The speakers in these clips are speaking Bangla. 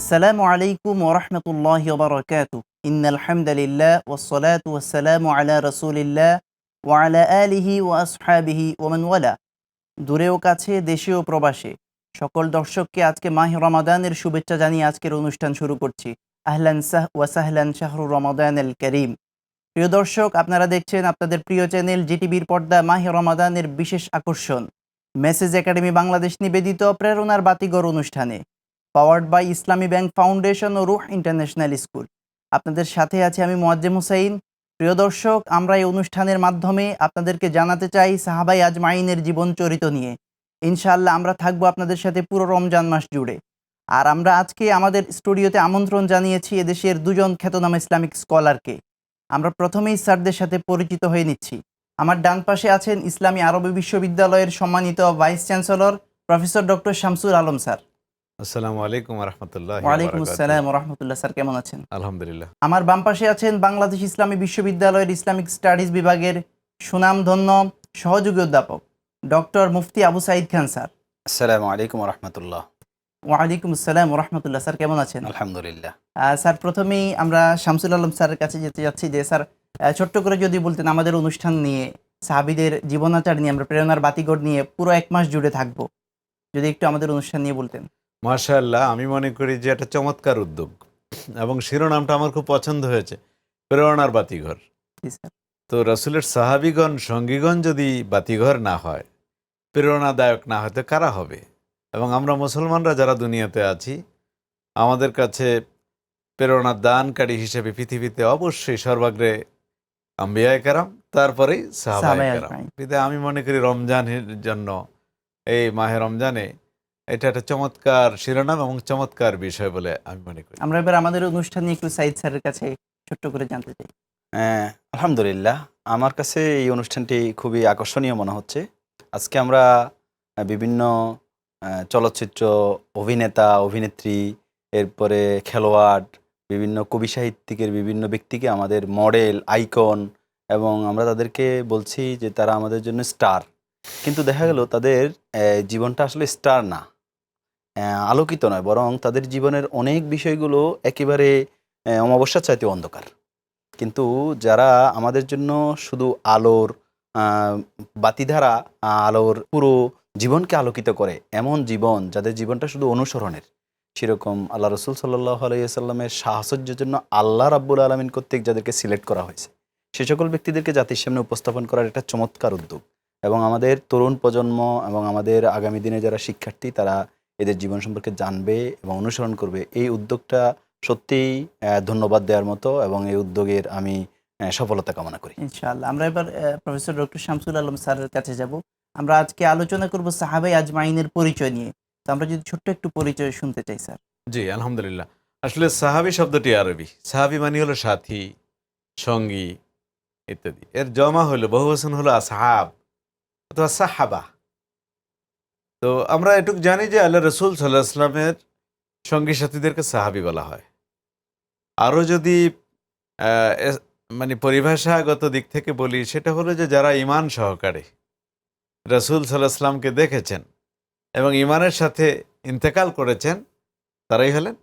আসসালামু আলাইকুম ওরহমতুল্লাহ ওবরাকাত ইন আলহামদুলিল্লাহ ওসলাত ওসালাম আলা রসুলিল্লাহ ওয়ালা আলিহি ও আসহাবিহি ওমানওয়ালা দূরেও কাছে, দেশে প্রবাসে, সকল দর্শককে আজকে মাহ রমাদানের শুভেচ্ছা জানিয়ে আজকের অনুষ্ঠান শুরু করছি। আহলান শাহ ওয়াসাহলান শাহরু রমাদান আল করিম। প্রিয় দর্শক, আপনারা দেখছেন আপনাদের প্রিয় চ্যানেল জিটিভির পর্দা মাহে রমাদানের বিশেষ আকর্ষণ। মেসেজ একাডেমি বাংলাদেশ নিবেদিত প্রেরণার বাতিগর অনুষ্ঠানে। Powered by Islami bank foundation O Ruh international school আপনাদের সাথে আছি আমি মোয়াজ্জেম হুসাইন। প্রিয় দর্শক, আমরা এই অনুষ্ঠানের মাধ্যমে আপনাদেরকে জানাতে চাই সাহাবাই আজমাইনের জীবন চরিত নিয়ে। ইনশাআল্লাহ আমরা থাকব আপনাদের সাথে পুরো রমজান মাস জুড়ে। আর আমরা আজকে আমাদের স্টুডিওতে আমন্ত্রণ জানিয়েছি এদেশের দুজন খ্যাতনামা ইসলামিক স্কলারকে। আমরা প্রথমেই স্যারদের সাথে পরিচিত হয়ে নিচ্ছি। আমার ডান পাশে আছেন ইসলামী আরবি বিশ্ববিদ্যালয়ের সম্মানিত vice chancellor professor doctor Shamsul Alam sir. আসসালামু আলাইকুম রহমতুল্লাহ ওয়ালাইকুম আসসালাম রহমতুল্লাহ স্যার কেমন আছেন? আলহামদুলিল্লাহ। আমার বাম পাশে আছেন বাংলাদেশ ইসলামী বিশ্ববিদ্যালয়ের ইসলামিক স্টাডিজ বিভাগের সুনামধন্য সহযোগী অধ্যাপক ডক্টর মুফতি আবু সাইদ খান স্যার। আসসালামু আলাইকুম রহমতুল্লাহ ওয়ালাইকুম আসসালাম রহমতুল্লাহ স্যার কেমন আছেন? আলহামদুলিল্লাহ। স্যার প্রথমেই আমরা শামসুল আলম স্যারের কাছে যেতে যাচ্ছি যে স্যার আহ, ছোট্ট করে যদি বলতেন আমাদের অনুষ্ঠান নিয়ে সাহাবিদের জীবনাচার নিয়ে আমরা প্রেরণার বাতিগড় নিয়ে পুরো এক মাস জুড়ে থাকব। যদি একটু আমাদের অনুষ্ঠান নিয়ে বলতেন। মাশাআল্লাহ আমি মনে করি যে একটা চমৎকার উদ্যোগ। এবং শিরোনামটা আমার খুব পছন্দ হয়েছে। প্রেরণার বাতিঘর। তো রাসুলের সাহাবিগণ সঙ্গীগণ যদি বাতিঘর না হয় প্রেরণাদায়ক না হয় তো কারা হবে? এবং আমরা মুসলমানরা যারা দুনিয়াতে আছি আমাদের কাছে প্রেরণা দানকারী হিসেবে পৃথিবীতে অবশ্যই সর্বাগ্রে আম্বিয়ায় কারাম তারপরেই সাহাবায় কারাম। আমি মনে করি রমজানের জন্য এই মাহে রমজানে এটা একটা চমৎকার শিরোনাম এবং চমৎকার বিষয় বলে আমি মনে করি। আমরা এবার আমাদের অনুষ্ঠান নিয়ে একটু সাইদ স্যারের কাছে ছোট্ট করে জানতে চাই। আহ, আলহামদুলিল্লাহ। আমার কাছে এই অনুষ্ঠানটি খুবই আকর্ষণীয় মনে হচ্ছে। আজকে আমরা বিভিন্ন চলচ্চিত্র অভিনেতা অভিনেত্রী এরপরে খেলোয়াড় বিভিন্ন কবি সাহিত্যিকের বিভিন্ন ব্যক্তিকে আমাদের মডেল আইকন এবং আমরা তাদেরকে বলছি যে তারা আমাদের জন্য স্টার। কিন্তু দেখা গেল তাদের জীবনটা আসলে স্টার না। আলোকিত নয়, বরং তাদের জীবনের অনেক বিষয়গুলো একেবারে অমাবস্যার চাইতে অন্ধকার। কিন্তু যারা আমাদের জন্য শুধু আলোর বাতিধারা আলোর পুরো জীবনকে আলোকিত করে, এমন জীবন যাদের জীবনটা শুধু অনুসরণের, সেরকম আল্লাহ রসুল সাল্লাহ আলাইসাল্লামের সাহসর্যের জন্য আল্লাহ রাব্বুল আলমিন কর্তৃক যাদেরকে সিলেক্ট করা হয়েছে, সে সকল ব্যক্তিদেরকে জাতির সামনে উপস্থাপন করার একটা চমৎকার উদ্যোগ। এবং আমাদের তরুণ প্রজন্ম এবং আমাদের আগামী দিনে যারা শিক্ষার্থী, তারা এদের জীবন সম্পর্কে জানবে এবং অনুসরণ করবে। এই উদ্যোগটা সত্যিই ধন্যবাদ দেওয়ার মতো এবং এই উদ্যোগের আমি সফলতা কামনা করি। ইনশাআল্লাহ। আমরা এবার প্রফেসর ডক্টর শামসুল আলম স্যারের কাছে যাব। আমরা আজকে আলোচনা করব সাহাবাই আজমাইনের পরিচয় নিয়ে। তো আমরা যদি ছোট্ট একটু পরিচয় শুনতে চাই স্যার। জি আলহামদুলিল্লাহ। আসলে সাহাবি শব্দটি আরবি। সাহাবি মানে হলো সাথী সঙ্গী ইত্যাদি। এর জমা হলো বহুবচন হলো আসহাব অথবা সাহাবা। তো আমরা এটুকু জানি যে আল্লাহ রসুল সাল্লাহ আসলামের সঙ্গী সাথীদেরকে সাহাবি বলা হয়। আরও যদি মানে পরিভাষাগত দিক থেকে বলি সেটা হলো যে যারা ইমান সহকারে রসুল সাল্লাহ আসলামকে দেখেছেন এবং ইমানের সাথে ইন্তেকাল করেছেন তারাই হলেন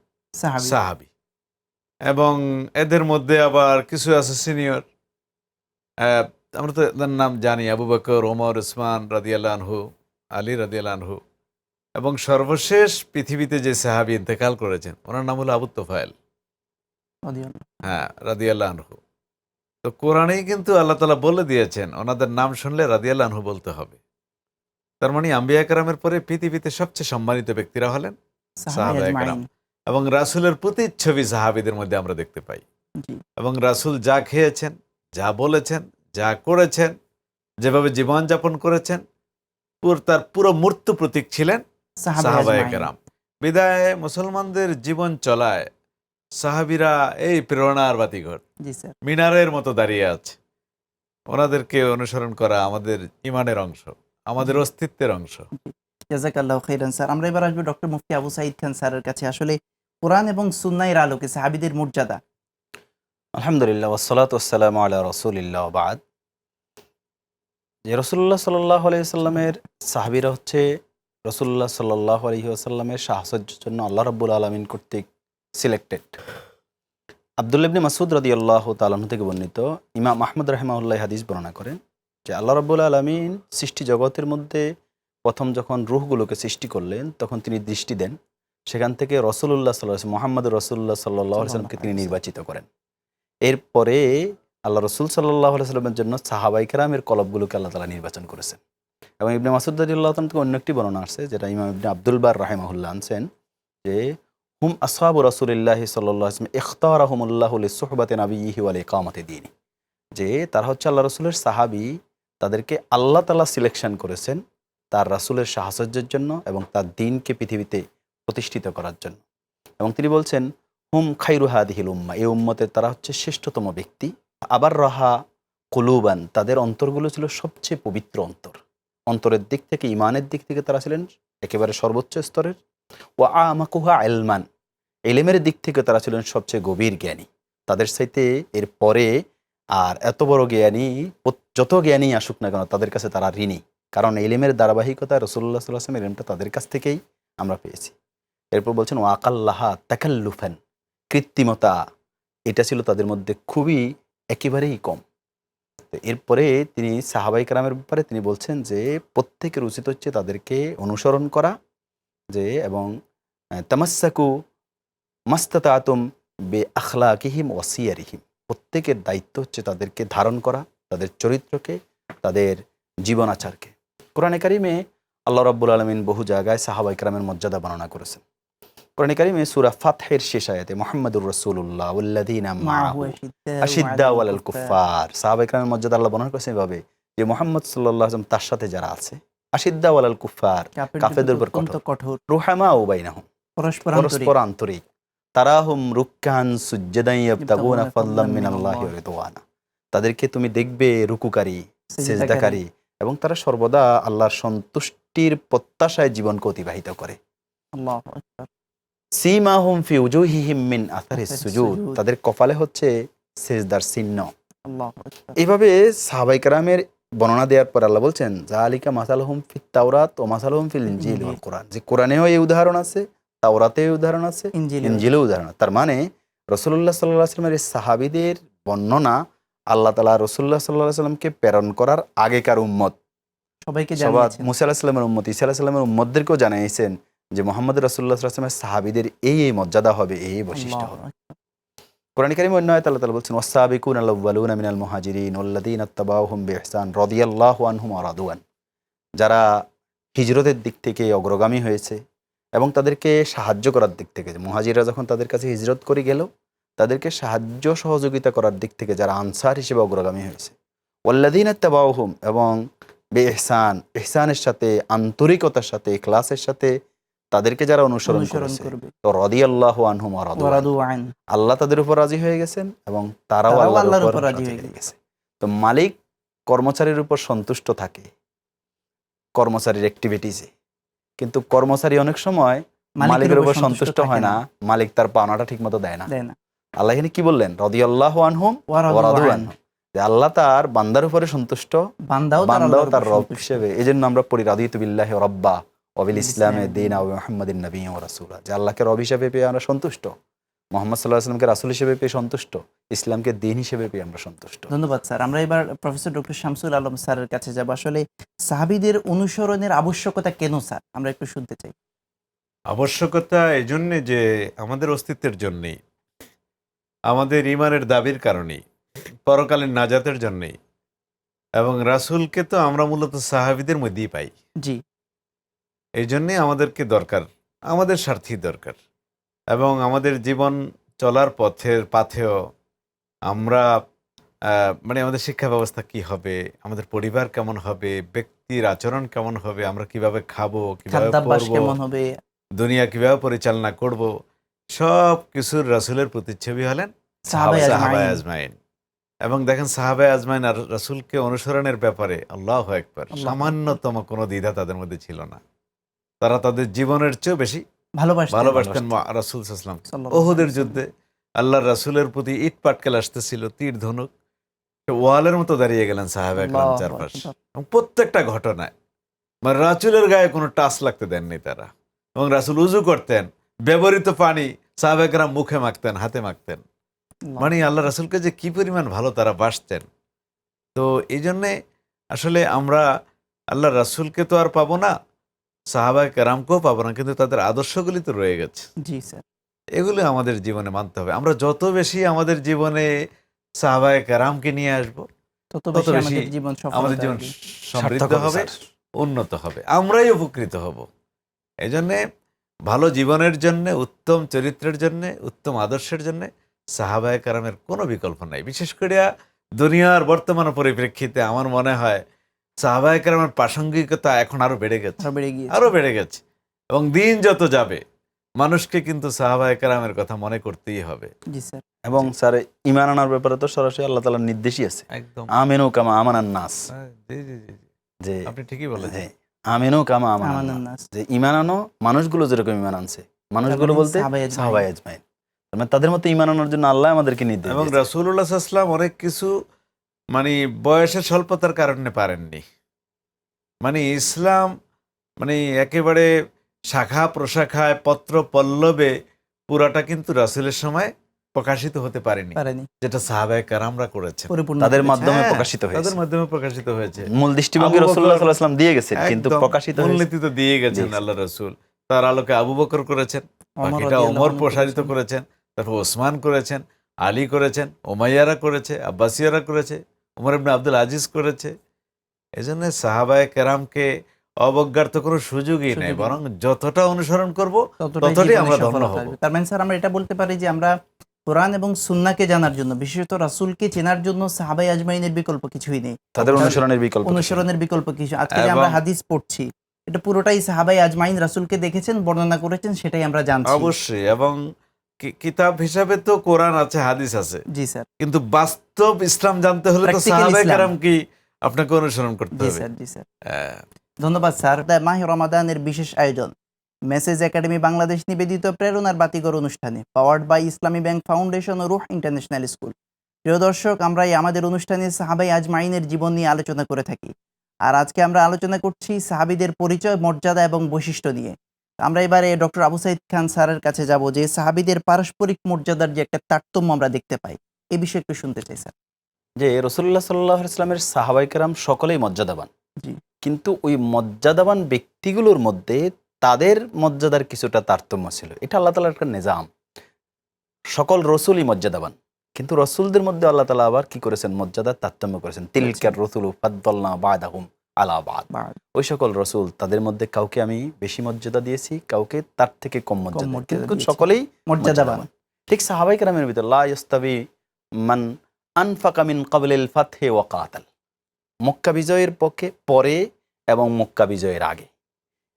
সাহাবি। এবং এদের মধ্যে আবার কিছু আছে সিনিয়র। আমরা তো এদের নাম জানি আবু বকর ওমর উসমান রাদিয়াল্লাহ আনহু। আলী রাদিয়াল্লাহ আনহু এবং সর্বশেষ পৃথিবীতে যে সাহাবি ইন্তেকাল করেছেন ওনার নাম হলো আবু তোফায়েল। হ্যাঁ রাদিয়াল্লাহ আনহু। তো কোরআনেই কিন্তু আল্লাহ তালা বলে দিয়েছেন ওনাদের নাম শুনলে রাদিয়াল্লাহ আনহু বলতে হবে। তার মানে আম্বিয়া কারামের পরে পৃথিবীতে সবচেয়ে সম্মানিত ব্যক্তিরা হলেন সাহাবায়ে এবং রাসুলের প্রতিচ্ছবি সাহাবিদের মধ্যে আমরা দেখতে পাই। এবং রাসুল যা খেয়েছেন যা বলেছেন যা করেছেন যেভাবে জীবনযাপন করেছেন তার পুরো মূর্ত প্রতীক ছিলেন সাহাবাই সাহাবায়ে আজমাইন। কেরাম। বিদায় মুসলমানদের জীবন চলায় সাহাবিরা এই প্রেরণার বাতিঘর। মিনারের মতো দাঁড়িয়ে আছে। ওনাদেরকে অনুসরণ করা আমাদের ইমানের অংশ আমাদের অস্তিত্বের অংশ। জাজাকাল্লাহ খাইরান স্যার। আমরা এবার আসব ডক্টর মুফতি আবু সাইদ খান স্যারের কাছে। আসলে কোরআন এবং সুন্নাইয়ের আলোকে সাহাবিদের মর্যাদা। আলহামদুলিল্লাহ ওসলাত ওসালাম আল্লাহ রসুলিল্লাহ বাদ। যে রসুল্লাহ সাল্লাহ আলাইসাল্লামের সাহাবিরা হচ্ছে রসুল্লাহ সাল্লাহ আলহি আসাল্লামের সাহসর্যের জন্য আল্লাহ রব্বুল আলমিন কর্তৃক সিলেক্টেড আবদুল্লাবনি মাসুদ রদি আল্লাহ তালাহ থেকে বর্ণিত ইমাম আহমদ রহমাউল্লাহ হাদিস বর্ণনা করেন যে আল্লাহ রব্বুল আলমিন সৃষ্টি জগতের মধ্যে প্রথম যখন রুহগুলোকে সৃষ্টি করলেন, তখন তিনি দৃষ্টি দেন। সেখান থেকে রসুল্লাহ সাল্লাহ মোহাম্মদ রসুল্লাহ সাল্লাহ সাল্লামকে তিনি নির্বাচিত করেন। এরপরে আল্লাহ রসুল সাল্লাহ সাল্লামের জন্য সাহাবাইকেরামের কলবগুলোকে আল্লাহ তালা নির্বাচন করেছেন। এবং ইবনে মাসুদ থেকে অন্য একটি বর্ণনা আসছে, যেটা ইমাম ইবনে আব্দুল বার রাহেমাহুল্লাহ আনছেন, যে, হুম আসহাবু রসুলিল্লাহি সাল্লাহ ইখতার আহমুল্লাহ সোহবাতে নাবিহি ওয়ালে কামাতে দিনী। যে, তারা হচ্ছে আল্লাহ রসুলের সাহাবি, তাদেরকে আল্লাহ তালা সিলেকশন করেছেন তার রাসুলের সাহসর্যের জন্য এবং তার দিনকে পৃথিবীতে প্রতিষ্ঠিত করার জন্য। এবং তিনি বলছেন, হুম খাইরুহাদিহিল উম্মা, এই উম্মতের তারা হচ্ছে শ্রেষ্ঠতম ব্যক্তি। আবার রাহা কুলুবান, তাদের অন্তরগুলো ছিল সবচেয়ে পবিত্র অন্তর। অন্তরের দিক থেকে, ইমানের দিক থেকে তারা ছিলেন একেবারে সর্বোচ্চ স্তরের। ও আমাকুহা এলমান এলেমের দিক থেকে তারা ছিলেন সবচেয়ে গভীর জ্ঞানী। তাদের সাথে এর পরে আর এত বড় জ্ঞানী, যত জ্ঞানী আসুক না কেন, তাদের কাছে তারা ঋণী। কারণ এলেমের ধারাবাহিকতা রসুল্লাহ সাল্লাহামের এলিমটা তাদের কাছ থেকেই আমরা পেয়েছি। এরপর বলছেন ওয়াকাল্লাহা তাকাল্লুফেন, কৃত্রিমতা, এটা ছিল তাদের মধ্যে খুবই একেবারেই কম। এরপরে তিনি সাহাবাই কালামের ব্যাপারে তিনি বলছেন যে প্রত্যেকের উচিত হচ্ছে তাদেরকে অনুসরণ করা যে এবং আহ, তামাস্সাকু মাস্তাতাতুম বে আখলা কিহিম ওয়াসিয়ারিহিম প্রত্যেকের দায়িত্ব হচ্ছে তাদেরকে ধারণ করা তাদের চরিত্রকে তাদের জীবন আচারকে কোরআনে কারিমে আল্লাহ রাব্বুল আলমিন বহু জায়গায় সাহাবা ইকরামের মর্যাদা বর্ণনা করেছেন। কোরআনে কারিমে সুরা ফাতহের শেষ আয়াতে মোহাম্মদুর রসুল্লাহ উল্লাদিনা মাহু আশিদ্দা ওয়ালাল কুফার সাহাবা ইকরামের মর্যাদা আল্লাহ বর্ণনা করেছেন এভাবে যে মোহাম্মদ সাল্লাহ তার সাথে যারা আছে আশিদ্দা কুফার উপর কঠোর। রুহামা পরস্পর আন্তরিক। তারাহুম রুক্কান ফাদলাম মিনাল্লাহি ওয়া রিদওয়ানা। তাদেরকে তুমি দেখবে রুকুকারী সেজদাকারী এবং তারা সর্বদা আল্লাহর সন্তুষ্টির প্রত্যাশায় জীবনকে অতিবাহিত করে। আল্লাহু আকবার। ফি উজুহিহিম মিন আথারিস সুজুদ। সুজুদ। তাদের কপালে হচ্ছে সেজদার চিহ্ন। এইভাবে সাহাবাই কারামের বর্ণনা দেওয়ার পর আল্লাহ বলছেন জালিকা মাসালহুম ফিত তাওরাত ও মাসালহুম ফিল ইনজিল ওয়াল কোরআন। যে কোরআনেও এই উদাহরণ আছে তাওরাতেও উদাহরণ আছে উদাহরণ তার মানে রসুল্লাহ সাল্লাহ আসলামের এই সাহাবিদের বর্ণনা আল্লাহ তালা রসুল্লাহ সাল্লাহ সাল্লামকে প্রেরণ করার আগেকার উম্মত। সবাইকে মুসা আলাহিসাল্লামের উম্মত ইসা আলাহিসাল্লামের উম্মতদেরকেও জানিয়েছেন যে মোহাম্মদ রসুল্লাহ আসলামের সাহাবিদের এই এই মর্যাদা হবে এই এই বৈশিষ্ট্য হবে আকবার। কোরআন কারিম অন্য আয়াত আল্লাহ তাআলা বলছেন ওয়াসাবিকুন আল-আউওয়ালুনা মিনাল মুহাজিরিন ইত্তাবাউহুম বিইহসান রাদিয়াল্লাহু আনহুম ওয়া রাদওয়ান যারা হিজরতের দিক থেকে অগ্রগামী হয়েছে এবং তাদেরকে সাহায্য করার দিক থেকে মুহাজিরা যখন তাদের কাছে হিজরত করে গেল তাদেরকে সাহায্য সহযোগিতা করার দিক থেকে যারা আনসার হিসেবে অগ্রগামী হয়েছে ওয়াল্লাযীনা ইত্তাবাউহুম এবং বেহসান এহসানের সাথে আন্তরিকতার সাথে ক্লাসের সাথে তাদেরকে যারা অনুসরণ করবে। তো রাদিয়াল্লাহু আনহুম ওয়া রাদওয়ান। ওয়ারাদু আন আল্লাহ তাদের উপর রাজি হয়ে গেছেন এবং তারাও আল্লাহর উপর রাজি হয়ে গেছে। তো মালিক কর্মচারীর উপর সন্তুষ্ট থাকে। কর্মচারীর অ্যাক্টিভিটিসে কিন্তু কর্মচারী অনেক সময় মালিকের উপর সন্তুষ্ট হয় না। মালিক তার পাওনাটা ঠিক মতো দেয় না। আল্লাহ এখানে কি বললেন? রদি আল্লাহ আনহুম ওয়ারাদু ওয়ারাদু আনহুম যে আল্লাহ তার বান্দার উপরে সন্তুষ্ট বান্দাও তার রব হিসেবে। এই জন্য আমরা পড়ি রাদিতু বিল্লাহি রব্বা। অবিল ইসলামে দীন। আবু মোহাম্মদিন নবী ও রাসূলা। যে আল্লাহকে রব হিসেবে পেয়ে আমরা সন্তুষ্ট মোহাম্মদ সাল্লাহ আসলামকে রাসূল হিসেবে পেয়ে সন্তুষ্ট ইসলামকে দিন হিসেবে পেয়ে আমরা সন্তুষ্ট। ধন্যবাদ স্যার। আমরা এবার প্রফেসর ডক্টর শামসুল আলম স্যারের কাছে যাব। আসলে সাহাবিদের অনুসরণের আবশ্যকতা কেন স্যার? আমরা একটু শুনতে চাই। আবশ্যকতা এই জন্যে যে আমাদের অস্তিত্বের জন্যেই আমাদের ইমানের দাবির কারণেই পরকালীন নাজাতের জন্যেই এবং রাসূলকে তো আমরা মূলত সাহাবিদের মধ্যেই পাই। জি। এই জন্যে আমাদেরকে দরকার আমাদের স্বার্থী দরকার। এবং আমাদের জীবন চলার পথের পাথেও আমরা আহ, মানে আমাদের শিক্ষা ব্যবস্থা কি হবে আমাদের পরিবার কেমন হবে ব্যক্তির আচরণ কেমন হবে আমরা কীভাবে খাব কীভাবে কেমন হবে? দুনিয়া কীভাবে পরিচালনা করব সব কিছুর রাসূলের প্রতিচ্ছবি হলেন সাহাবায়ে আজমাইন। আজমাইন। এবং দেখেন সাহাবায়ে আজমাইন আর রাসূলকে অনুসরণের ব্যাপারে আল্লাহ একবার সামান্যতম কোনো দ্বিধা তাদের মধ্যে ছিল না। তারা তাদের জীবনের চেয়েও বেশি ভালোবাসতেন। ভালোবাসতেন রাসুল সাল্লাম ওহুদের যুদ্ধে আল্লাহর রাসূলের প্রতি ইট পাটকেল আসতেছিল তীর ধনুক। ওয়ালের মতো দাঁড়িয়ে গেলেন সাহাবা একরাম আল্লাহু চারপাশ। প্রত্যেকটা ঘটনায় মানে রাসূলের গায়ে কোনো টাচ লাগতে দেননি তারা। এবং রাসূল উজু করতেন ব্যবহৃত পানি সাহাবেকরা মুখে মাখতেন হাতে মাখতেন। মানে আল্লাহ রাসুলকে যে কি পরিমাণ ভালো তারা বাসতেন। তো এই জন্যে আসলে আমরা আল্লাহ রাসুলকে তো আর পাবো না সাহাবায় কেরামকেও পাবো না কিন্তু তাদের আদর্শগুলি তো রয়ে গেছে। জি স্যার। এগুলো আমাদের জীবনে মানতে হবে। আমরা যত বেশি আমাদের জীবনে সাহাবায় কেরামকে নিয়ে আসব তত বেশি বেশি আমাদের জীবন আমাদের জীবন সমৃদ্ধ হবে উন্নত হবে। আমরাই উপকৃত হব। এই জন্যে ভালো জীবনের জন্যে উত্তম চরিত্রের জন্যে উত্তম আদর্শের জন্যে সাহাবায় কারামের কোনো বিকল্প নাই। বিশেষ করে দুনিয়ার বর্তমান পরিপ্রেক্ষিতে আমার মনে হয় সাহাবায় কারামের প্রাসঙ্গিকতা এখন আরও বেড়ে গেছে। আরও বেড়ে আরও বেড়ে গেছে। এবং দিন যত যাবে মানুষকে কিন্তু সাহাবায় কথা মনে করতেই হবে। জি স্যার। এবং স্যার ইমান আনার ব্যাপারে তো সরাসরি আল্লাহ তালার নির্দেশই আছে। একদম। আমেনু কামা আমানান নাস। জি জি জি জি। যে আপনি ঠিকই বলেছেন। আমেনু কামা আমানান নাস। যে ইমান আনো মানুষগুলো যেরকম ইমান আনছে মানুষগুলো বলতে। সাহাবাই আজমাইন তাদের মতো ইমান আনার জন্য আল্লাহ আমাদেরকে নির্দেশ এবং। রাসুল্লাহ আসলাম অনেক কিছু মানে বয়সের স্বল্পতার কারণে পারেননি। মানে ইসলাম মানে একেবারে শাখা প্রশাখায় পত্র পল্লবে পুরাটা কিন্তু রাসুলের সময় প্রকাশিত হতে পারেনি। যেটা সাহাবায় কারামরা করেছেন পরিপূর্ণ তাদের মাধ্যমে হ্যাঁ, প্রকাশিত হয়েছে। তাদের মাধ্যমে প্রকাশিত হয়েছে। মূল দৃষ্টিভঙ্গি সাল্লাহ সাল্লাম দিয়ে গেছেন কিন্তু প্রকাশিত মূলনীতি তো দিয়ে গেছেন আল্লাহ রসুল। তার আলোকে আবু বকর করেছেন বাকিটা ওমর প্রসারিত করেছেন। করেছেন তারপর ওসমান করেছেন আলী করেছেন ওমাইয়ারা করেছে আব্বাসিয়ারা করেছে উমর ইবনে আব্দুল আজিজ করেছে। এই জন্য সাহাবায় কেরামকে অবজ্ঞার তো কোনো সুযোগই নেই বরং যতটা অনুসরণ করব ততটাই আমরা ধন্য হব। তার মানে স্যার আমরা এটা বলতে পারি যে আমরা কোরআন এবং সুন্নাহকে জানার জন্য বিশেষত রাসূলকে চেনার জন্য সাহাবাই আজমাইনের বিকল্প কিছুই নেই। তাদের অনুসরণের বিকল্প অনুসরণের বিকল্প কিছু আজকে আমরা হাদিস পড়ছি এটা পুরোটাই সাহাবাই আজমাইন রাসূলকে দেখেছেন বর্ণনা করেছেন সেটাই আমরা জানছি। অবশ্যই এবং কিতাব হিসাবে তো কোরআন আছে হাদিস আছে। জি স্যার। কিন্তু বাস্তব ইসলাম জানতে হলে তো সাহাবায়। কেরাম কি আপনাকে অনুসরণ করতে হবে? জি স্যার জি স্যার। হ্যাঁ। ধন্যবাদ স্যার। মাহি রমাদানের বিশেষ আয়োজন। মেসেজ একাডেমি বাংলাদেশ নিবেদিত প্রেরণার বাতিকর অনুষ্ঠানে powered by Islami bank foundation O Ruh international school. প্রিয় দর্শক আমরা এই আমাদের অনুষ্ঠানে সাহাবাই আজমাইনের জীবন নিয়ে আলোচনা করে থাকি। আর আজকে আমরা আলোচনা করছি সাহাবিদের পরিচয় মর্যাদা এবং বৈশিষ্ট্য নিয়ে। আমরা এবারে ডক্টর আবু সাইদ খান স্যারের কাছে যাব যে সাহাবিদের পারস্পরিক মর্যাদার যে একটা তারতম্য আমরা দেখতে পাই। এ বিষয়ে একটু শুনতে চাই স্যার। যে রসুল্লাহ সাল্লাহ ইসলামের সাহাবাইকেরাম সকলেই মর্যাদাবান। কিন্তু ওই মর্যাদাবান ব্যক্তিগুলোর মধ্যে তাদের মর্যাদার কিছুটা তারতম্য ছিল। এটা আল্লাহ তালার একটা নিজাম। সকল রসুলই মর্যাদাবান। কিন্তু রসুলদের মধ্যে আল্লাহ তালা আবার কি করেছেন? মর্যাদার তারতম্য করেছেন। তিলকার রসুল ফাদ্দল্লা বাদাহুম। আলা বাদ। বা ওই সকল রসুল তাদের মধ্যে কাউকে আমি বেশি মর্যাদা দিয়েছি কাউকে তার থেকে কম মর্যাদা মর্যাদা কিন্তু সকলেই মর্যাদাবান। ঠিক সাহাবাই কেরামের ভিতর লা ইস্তাবি মান আনফাকা মিন কাবলিল ফাতহে ওয়া কাতাল মক্কা বিজয়ের পক্ষে পরে এবং মক্কা বিজয়ের আগে।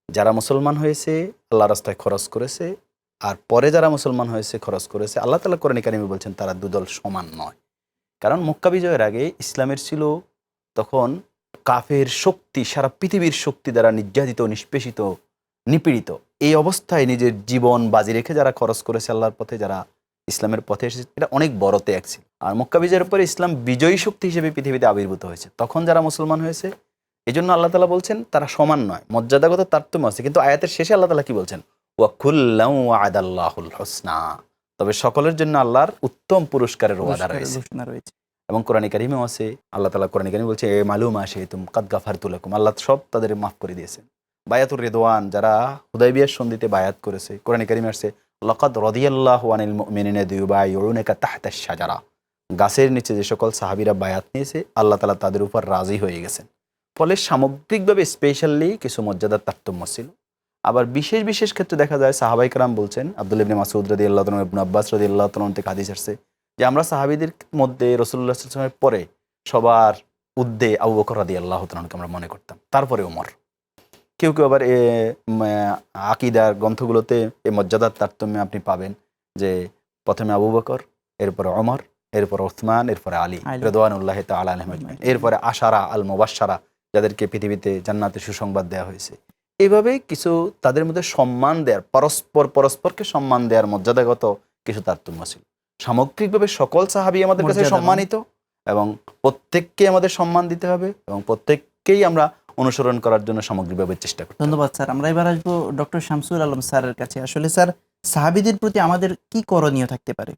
যারা মুসলমান হয়েছে আল্লাহ রাস্তায় খরচ করেছে আর পরে যারা মুসলমান হয়েছে খরচ করেছে। আল্লাহ তালা কোরআন কারিমে বলছেন তারা দুদল সমান নয়। কারণ মক্কা বিজয়ের আগে ইসলামের ছিল তখন কাফের শক্তি সারা পৃথিবীর শক্তি দ্বারা নির্যাতিত নিষ্পেষিত নিপীড়িত। এই অবস্থায় নিজের জীবন বাজি রেখে যারা খরচ করেছে আল্লাহর পথে যারা ইসলামের পথে এসেছে এটা অনেক বড় ত্যাগ ছিল। আর মক্কা বিজয়ের পরে ইসলাম বিজয়ী শক্তি হিসেবে পৃথিবীতে আবির্ভূত হয়েছে। তখন যারা মুসলমান হয়েছে এই জন্য আল্লাহ তালা বলছেন তারা সমান নয় মর্যাদাগত তারতম্য আছে। কিন্তু আয়াতের শেষে আল্লাহ তালা কি বলছেন? আদাল্লাহুল হোসনা। তবে সকলের জন্য আল্লাহর উত্তম পুরস্কারের ওয়াদা রয়েছে। এবং কোরআন কারিমেও আছে, আল্লাহ তালা কোরআন কারিমে বলছে, এ মালুম আসে তুম কাদ গাফার তুলাকুম আল্লাহ সব তাদের মাফ করে দিয়েছেন। বায়াতুর রেদওয়ান যারা হুদাইবিয়ার সন্ধিতে বায়াত করেছে, কোরআন কারিমে আসছে, লকাদ রদিয়াল্লাহ আনিল মুমিনিনা দিউবাইউনাকা তাহতা শাজারা। গাছের নিচে যে সকল সাহাবিরা বায়াত নিয়েছে, আল্লাহ তালা তাদের উপর রাজি হয়ে গেছেন। ফলে সামগ্রিকভাবে স্পেশালি কিছু মর্যাদার তারতম্য ছিল। আবার বিশেষ বিশেষ ক্ষেত্রে দেখা যায়, সাহাবাই কালাম বলছেন, আব্দুল ইবনে মাসুদ রদি আল্লাহ ইবনু আব্বাস রদি আল্লাহ থেকে হাদিস আসছে যে আমরা সাহাবিদের মধ্যে রসুল্লাহ সাল্লামের পরে সবার উদ্দে আবু বকর রাদি আল্লাহ তালকে আমরা মনে করতাম তারপরে ওমর কেউ কেউ আবার এ আকিদার গ্রন্থগুলোতে এই মর্যাদার তারতম্যে আপনি পাবেন যে প্রথমে আবু বকর এরপরে অমর এরপর ওসমান এরপরে আলী। রেদওয়ানুল্লাহ আজমাইন। আজমাইন। এরপরে আশারা আল মুবাশশারা যাদেরকে পৃথিবীতে জান্নাতে সুসংবাদ দেওয়া হয়েছে এইভাবে কিছু তাদের মধ্যে সম্মান দেওয়ার পরস্পর পরস্পরকে সম্মান দেওয়ার মর্যাদাগত কিছু তারতম্য ছিল সামগ্রিকভাবে সকল সাহাবি আমাদের কাছে সম্মানিত এবং প্রত্যেককে আমাদের সম্মান দিতে হবে এবং প্রত্যেককেই আমরা অনুসরণ করার জন্য সামগ্রিকভাবে চেষ্টা করতে হবে। ধন্যবাদ স্যার। আমরা এবার আসব ডক্টর শামসুল আলম স্যারের কাছে। আসলে স্যার সাহাবিদের প্রতি আমাদের কি করণীয় থাকতে পারে?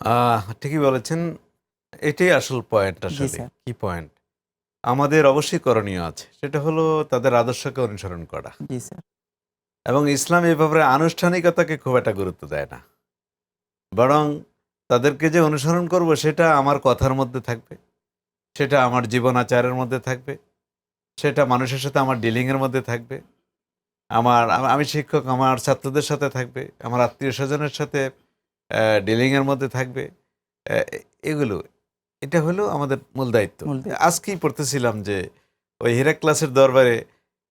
আহ, ঠিকই বলেছেন। এটাই আসল পয়েন্ট আসলে। কি পয়েন্ট আমাদের অবশ্যই করণীয় আছে। সেটা হলো তাদের আদর্শকে অনুসরণ করা। এবং ইসলাম এই ব্যাপারে আনুষ্ঠানিকতাকে খুব একটা গুরুত্ব দেয় না। বরং তাদেরকে যে অনুসরণ করব সেটা আমার কথার মধ্যে থাকবে। সেটা আমার জীবন আচারের মধ্যে থাকবে। সেটা মানুষের সাথে আমার ডিলিংয়ের মধ্যে থাকবে। আমার আমি শিক্ষক আমার ছাত্রদের সাথে থাকবে। আমার আত্মীয় স্বজনের সাথে ডিলিংয়ের মধ্যে থাকবে। এগুলো এটা হলো আমাদের মূল দায়িত্ব। মূল দায়িত্ব। আজকেই পড়তেছিলাম যে ওই হিরাক ক্লাসের দরবারে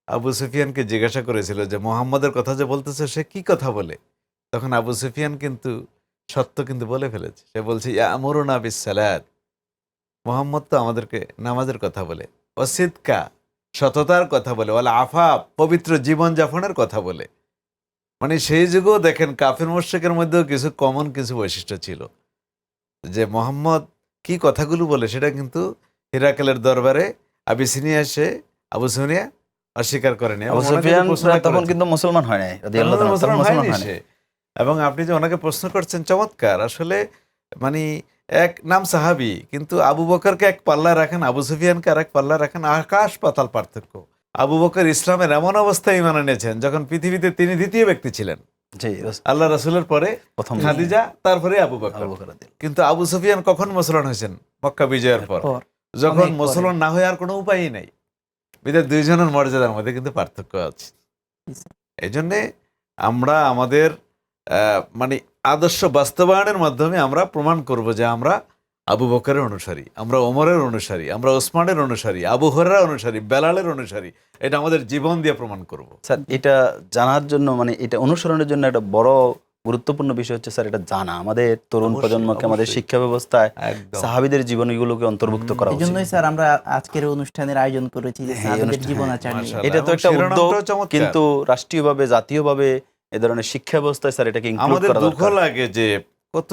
আবু সুফিয়ানকে জিজ্ঞাসা করেছিল যে মোহাম্মদের কথা যে বলতেছে সে কি কথা বলে? তখন আবু সুফিয়ান কিন্তু সত্য কিন্তু বলে ফেলেছে। সে বলছে আমরুনা বিসালাদ মোহাম্মদ তো আমাদেরকে নামাজের কথা বলে অসিদকা সততার কথা বলে ওলা আফা পবিত্র জীবনযাপনের কথা বলে। মানে সেই যুগেও দেখেন কাফির মোশেকের মধ্যেও কিছু কমন কিছু বৈশিষ্ট্য ছিল। যে মোহাম্মদ কি কথাগুলো বলে সেটা কিন্তু হিরাকেলের দরবারে আবিসিনিয়া সে আবু সুনিয়া অস্বীকার করেনি। আবু তখন কিন্তু মুসলমান হয় নাই মুসলমান হয়নি। এবং আপনি যে ওনাকে প্রশ্ন করছেন চমৎকার। আসলে মানে এক নাম সাহাবি কিন্তু আবু বকরকে এক পাল্লা রাখেন আবু সুফিয়ানকে আর এক পাল্লা রাখেন আকাশ পাতাল পার্থক্য। আবু বকর ইসলামের এমন অবস্থায় ইমান এনেছেন যখন পৃথিবীতে তিনি দ্বিতীয় ব্যক্তি ছিলেন। আল্লাহ রাসূলের পরে প্রথম খাদিজা তারপরে আবু বকর। কিন্তু আবু সুফিয়ান কখন মুসলমান হয়েছেন? মক্কা বিজয়ের পর। যখন মুসলমান না হয়ে আর কোনো উপায়ই নাই। বিধায় দুইজনের মর্যাদার মধ্যে কিন্তু পার্থক্য আছে। এই জন্যে আমরা আমাদের মানে আদর্শ বাস্তবায়নের মাধ্যমে আমরা প্রমাণ করব যে আমরা আবু বকরের অনুসারী আমরা ওমরের অনুসারী আমরা ওসমানের অনুসারী আবু হরের অনুসারী বেলালের অনুসারী। এটা আমাদের জীবন দিয়ে প্রমাণ করব। স্যার এটা জানার জন্য মানে এটা অনুসরণের জন্য একটা বড় গুরুত্বপূর্ণ বিষয় হচ্ছে স্যার এটা জানা। আমাদের তরুণ প্রজন্মকে আমাদের শিক্ষা ব্যবস্থায় একদম। সাহাবিদের জীবনীগুলোকে অন্তর্ভুক্ত হুম, করা এই উচিত। জন্যই স্যার আমরা আজকের অনুষ্ঠানের আয়োজন করেছি যে হ্যাঁ, সাহাবিদের জীবন এটা তো একটা উদ্যোগ। কিন্তু রাষ্ট্রীয়ভাবে জাতীয়ভাবে এ ধরনের শিক্ষা ব্যবস্থায় স্যার এটাকে আমাদের দুঃখ লাগে যে কত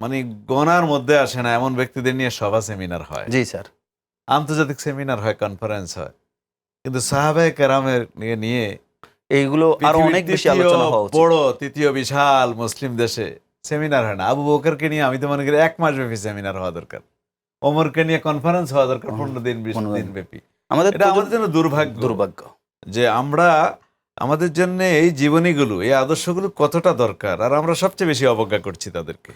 মানে গণার মধ্যে আসে না এমন ব্যক্তিদের নিয়ে সভা সেমিনার হয়। জি স্যার। আন্তর্জাতিক সেমিনার হয় কনফারেন্স হয়। কিন্তু সাহাবায়ে কেরামের নিয়ে নিয়ে এইগুলো আরও অনেক বেশি আলোচনা হওয়া বড় তৃতীয় বিশাল মুসলিম দেশে সেমিনার হয় না। আবু বকরকে নিয়ে আমি তো মনে করি এক মাস ব্যাপী সেমিনার হওয়া দরকার। ওমরকে নিয়ে কনফারেন্স হওয়া দরকার পনেরো দিন বিশ দিন দিন। ব্যাপী। আমাদের আমাদের জন্য দুর্ভাগ্য। দুর্ভাগ্য। যে আমরা আমাদের জন্য এই জীবনীগুলো এই আদর্শগুলো কতটা দরকার? আর আমরা সবচেয়ে বেশি অবজ্ঞা করছি তাদেরকে।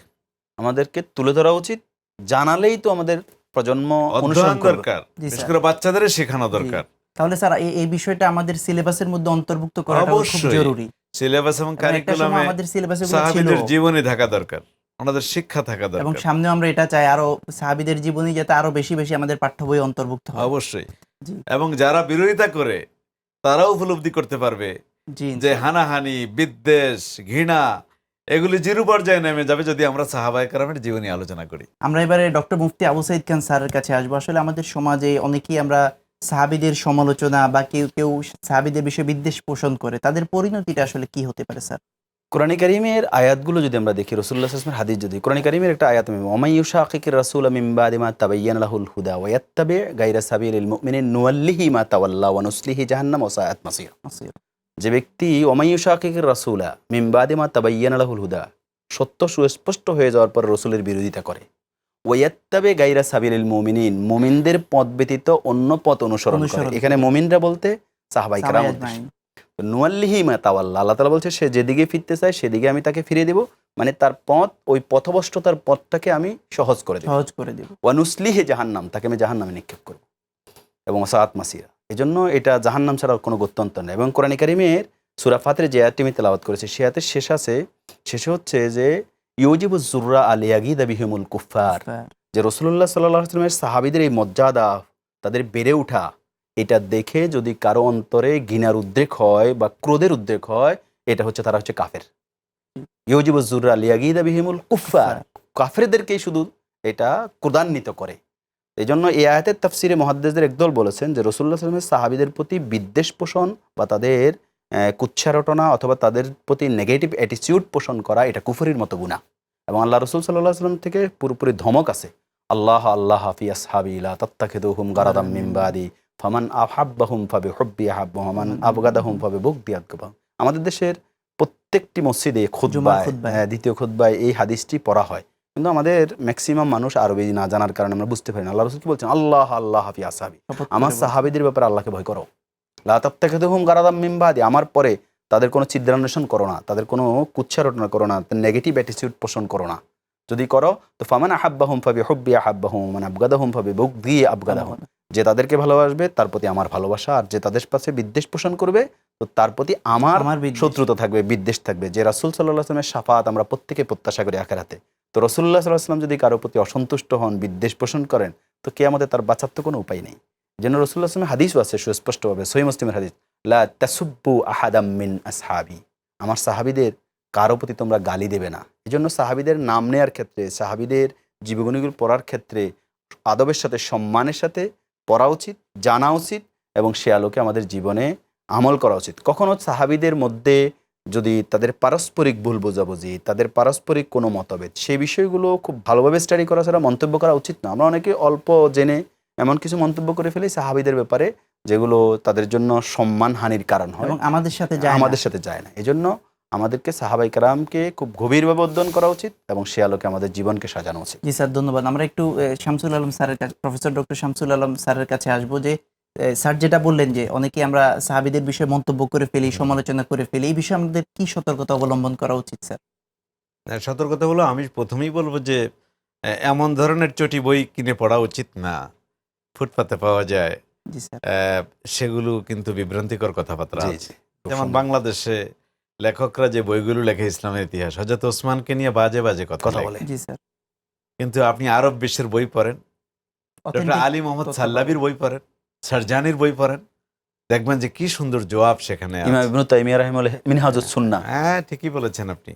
আমাদেরকে তুলে ধরা উচিত জানালেই তো আমাদের প্রজন্ম অনুসরণ দরকার। বিশেষ করে বাচ্চাদের শেখানো দরকার। তাহলে স্যার এই এই বিষয়টা আমাদের সিলেবাসের মধ্যে অন্তর্ভুক্ত করা খুব অবশ্যই। জরুরি। সিলেবাস এবং কারিকুলামে আমাদের সিলেবাসে ছিল সাহাবিদের জীবনী থাকা দরকার আমাদের শিক্ষা থাকা দরকার। এবং সামনেও আমরা এটা চাই আরও সাহাবিদের জীবনী যাতে আরও বেশি বেশি আমাদের পাঠ্য বই অন্তর্ভুক্ত হয়। অবশ্যই। এবং যারা বিরোধিতা করে তারাও উপলব্ধি করতে পারবে যে হানাহানি বিদ্বেষ ঘৃণা এগুলি জিরু পর্যায়ে নেমে যাবে যদি আমরা সাহাবায় কারামের জীবনী আলোচনা করি। আমরা এবারে ডক্টর মুফতি আবু সাইদ খান স্যারের কাছে আসব। আসলে আমাদের সমাজে অনেকেই আমরা সাহাবিদের সমালোচনা বা কেউ কেউ সাহাবিদের বিষয়ে বিদ্বেষ পোষণ করে তাদের পরিণতিটা আসলে কি হতে পারে স্যার? কোরআন কারিমের আয়াতগুলো যদি আমরা দেখি রসুল্লাহ আসলামের হাদিস যদি কোরআন কারিমের একটা আয়াত আমি আকিকের রাসুল মিম্বাদি মা তাবাইয়ান লাহুল হুদা ওয়াত্তাবে গাইরা মুমিনিন নুয়াল্লিহি মা তাওয়াল্লা ওয়া নুসলিহি জাহান্নাম ওয়া সাআত মাসির যে ব্যক্তি ওমাইয়ুশা আকিকের রাসুলা মিম্বাদি মা তাবাইয়ান লাহুল হুদা সত্য সুস্পষ্ট হয়ে যাওয়ার পর রসুলের বিরোধিতা করে ওয়াত্তাবে গাইরা সাবিলিল মুমিনিন মুমিনদের পথ ব্যতীত অন্য পথ অনুসরণ করে এখানে। মুমিনরা বলতে সাহাবাই কেরাম। নুয়াল্লিহি মা তাওয়াল্লা। আল্লাহ তালা বলছে সে যেদিকে ফিরতে চায় সেদিকে আমি তাকে ফিরিয়ে দেবো। মানে তার পথ ওই পথভ্রষ্টতার পথটাকে আমি সহজ করে দেব। সহজ করে দেব। ওয়ানুসলিহে জাহান্নাম তাকে আমি জাহান্নামে নিক্ষেপ করব। এবং সাত মাসিরা। এই জন্য এটা জাহান্নাম ছাড়া কোনো গত্যন্তর নেই। এবং কোরআন কারিমের সুরাফাতের যে আয়াতটি আমি তেলাওয়াত করেছি সে আয়াতের শেষ আছে। শেষে হচ্ছে যে ইউজিবু জুররা আলিয়াগি দাবিহিমুল কুফার যে রসুল্লাহ সাল্লাহ আসলামের সাহাবিদের এই মর্যাদা তাদের বেড়ে ওঠা এটা দেখে যদি কারও অন্তরে ঘৃণার উদ্রেক হয় বা ক্রোধের উদ্রেক হয়, এটা হচ্ছে তারা হচ্ছে কাফের। ইউজিবুজুর আলিয়াগিদা বিহিমুল কুফার কাফেরদেরকেই শুধু এটা ক্রোধান্বিত করে। এই জন্য এই আয়াতের তাফসিরে মহাদ্দেশদের একদল বলেছেন যে রসুল্লাহ সাল্লামের সাহাবিদের প্রতি বিদ্বেষ পোষণ বা তাদের কুচ্ছারটনা অথবা তাদের প্রতি নেগেটিভ অ্যাটিটিউড পোষণ করা এটা কুফরির মতো গুণা এবং আল্লাহ রসুল সাল্লাহ সাল্লাম থেকে পুরোপুরি ধমক আছে। আল্লাহ আল্লাহ হাফি আসহাবিলা তত্তাখিদুহুম গারাদাম মিমবাদি ফামান আহাব্বাহুম ফাবে হব্বি আহাব্বাহমান আবগাদাহুম ফাবে বুকদি আদগাবাহুম আমাদের দেশের প্রত্যেকটি মসজিদে খুদ্বায়। হ্যাঁ, দ্বিতীয় খুদ্বায় এই হাদিসটি পড়া হয়। কিন্তু আমাদের ম্যাক্সিমাম মানুষ আরবি না জানার কারণে আমরা বুঝতে পারি না। আল্লাহ রসুল কি বলছেন? আল্লাহ আল্লাহ হাফি আসাবি। আমার। সাহাবিদের ব্যাপারে আল্লাহকে ভয় করো। লাতাত্তাকিদুহুম গারাদাম মিন বাদি। আমার পরে তাদের কোনো চিদ্রান্বেষণ করো না। তাদের কোনো কুচ্ছা রটনা করো না। নেগেটিভ অ্যাটিটিউড পোষণ করো না। যদি করো তো ফামান আহাব্বাহুম ফাবি হুব্বি আহাব্বাহুম মানে আবগাদাহুম ফাবি বুগদি আবগাদাহুম। যে তাদেরকে ভালোবাসবে তার প্রতি আমার ভালোবাসা আর যে তাদের পাশে বিদ্বেষ পোষণ করবে তো তার প্রতি আমার। শত্রুতা থাকবে বিদ্বেষ থাকবে। যে রাসুল সাল্লাহ আসলামের সাফাত আমরা প্রত্যেকে প্রত্যাশা করি আখেরাতে। তো রসুল্লাহ সাল্লাহ আসলাম যদি কারও প্রতি অসন্তুষ্ট হন বিদ্বেষ পোষণ করেন তো কে আমাদের তার বাঁচার তো কোনো উপায় নেই। যেন রসুল্লাহ আসলামের হাদিসও আছে সুস্পষ্টভাবে সহি মুসলিমের হাদিস লা তাসুব্বু আহাদাম মিন আসহাবি। আমার সাহাবিদের কারও প্রতি তোমরা গালি দেবে না। এই জন্য সাহাবিদের নাম নেয়ার ক্ষেত্রে সাহাবিদের জীবনীগুলো পড়ার ক্ষেত্রে আদবের সাথে সম্মানের সাথে পড়া উচিত জানা উচিত এবং সে আলোকে আমাদের জীবনে আমল করা উচিত। কখনো সাহাবিদের মধ্যে যদি তাদের পারস্পরিক ভুল বোঝাবুঝি তাদের পারস্পরিক কোনো মতভেদ সেই বিষয়গুলো খুব ভালোভাবে স্টাডি করা ছাড়া মন্তব্য করা উচিত না। আমরা অনেকে অল্প জেনে এমন কিছু মন্তব্য করে ফেলি সাহাবিদের ব্যাপারে যেগুলো তাদের জন্য সম্মানহানির কারণ হয় এবং আমাদের সাথে যায় আমাদের সাথে যায় না। এজন্য আমাদেরকে সাহাবাই কারামকে খুব গভীরভাবে অধ্যয়ন করা উচিত এবং সে আলোকে আমাদের জীবনকে সাজানো উচিত। জি স্যার ধন্যবাদ। আমরা একটু শামসুল আলম স্যারের কাছে প্রফেসর ডক্টর শামসুল আলম স্যারের কাছে আসব যে স্যার যেটা বললেন যে অনেকে আমরা সাহাবিদের বিষয়ে মন্তব্য করে ফেলি সমালোচনা করে ফেলি এই বিষয়ে আমাদের কি সতর্কতা অবলম্বন করা উচিত স্যার? সতর্কতা হলো আমি প্রথমেই বলব যে এমন ধরনের চটি বই কিনে পড়া উচিত না। ফুটপাতে পাওয়া যায়। জি সেগুলো কিন্তু বিভ্রান্তিকর কথাবার্তা। যেমন বাংলাদেশে লেখকরা যে বইগুলো লেখে ইসলামের ইতিহাস হজরত ওসমানকে নিয়ে বাজে বাজে কথা বলে জি স্যার। কিন্তু আপনি আরব বিশ্বের বই পড়েন ডক্টর আলী মোহাম্মদ সাল্লাবির বই পড়েন সারজানির বই পড়েন দেখবেন যে কি সুন্দর জবাব সেখানে হ্যাঁ ঠিকই বলেছেন আপনি।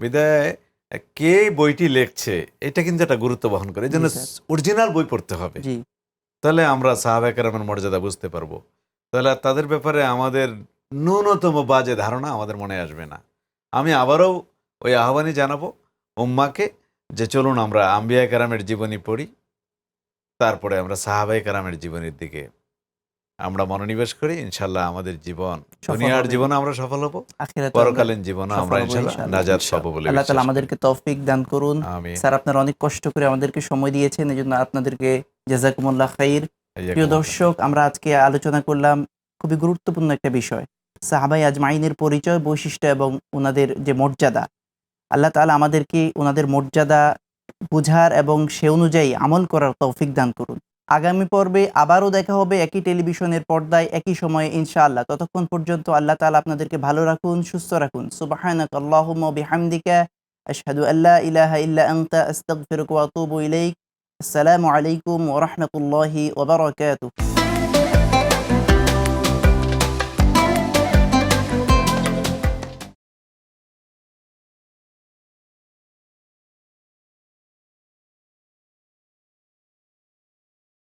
বিদায় কে বইটি লেখছে এটা কিন্তু একটা গুরুত্ব বহন করে এই জন্য অরিজিনাল বই পড়তে হবে। তাহলে আমরা সাহাবাকেরামের মর্যাদা বুঝতে পারব। তাহলে তাদের ব্যাপারে আমাদের ন্যূনতম বাজে ধারণা আমাদের মনে আসবে না আমি আবারও ওই আহ্বানই জানাব উম্মাকে যে চলুন আমরা আম্বিয়া কারামের জীবনী পড়ি তারপরে আমরা সাহাবাই কারামের জীবনের দিকে আমরা মনোনিবেশ করি ইনশাল্লাহ আমাদের জীবন দুনিয়ার। জীবনে আমরা সফল হব পরকালীন জীবনে আমরা ইনশাল্লাহ ইনশাআল্লাহ। নাজাত। পাবো বলে আল্লাহ করি। আমাদেরকে তৌফিক দান করুন স্যার আপনারা অনেক কষ্ট করে আমাদেরকে সময় দিয়েছেন এই জন্য আপনাদেরকে জাজাকুমুল্লাহ খাইর প্রিয় দর্শক আমরা আজকে আলোচনা করলাম খুবই গুরুত্বপূর্ণ একটা বিষয় সাহাবাই আজমাইনের পরিচয়, বৈশিষ্ট্য এবং ওনাদের যে মর্যাদা। আল্লাহ তাআলা আমাদেরকে ওনাদের মর্যাদা বুঝার এবং সে অনুযায়ী আমল করার তৌফিক দান করুন। আগামী পর্বে আবারও দেখা হবে একই টেলিভিশনের পর্দায়, একই সময়ে ইনশাআল্লাহ। ততক্ষণ পর্যন্ত আল্লাহ তাআলা আপনাদেরকে ভালো রাখুন, সুস্থ রাখুন। ইলাইক। আসসালামু আলাইকুম ওয়া রাহমাতুল্লাহি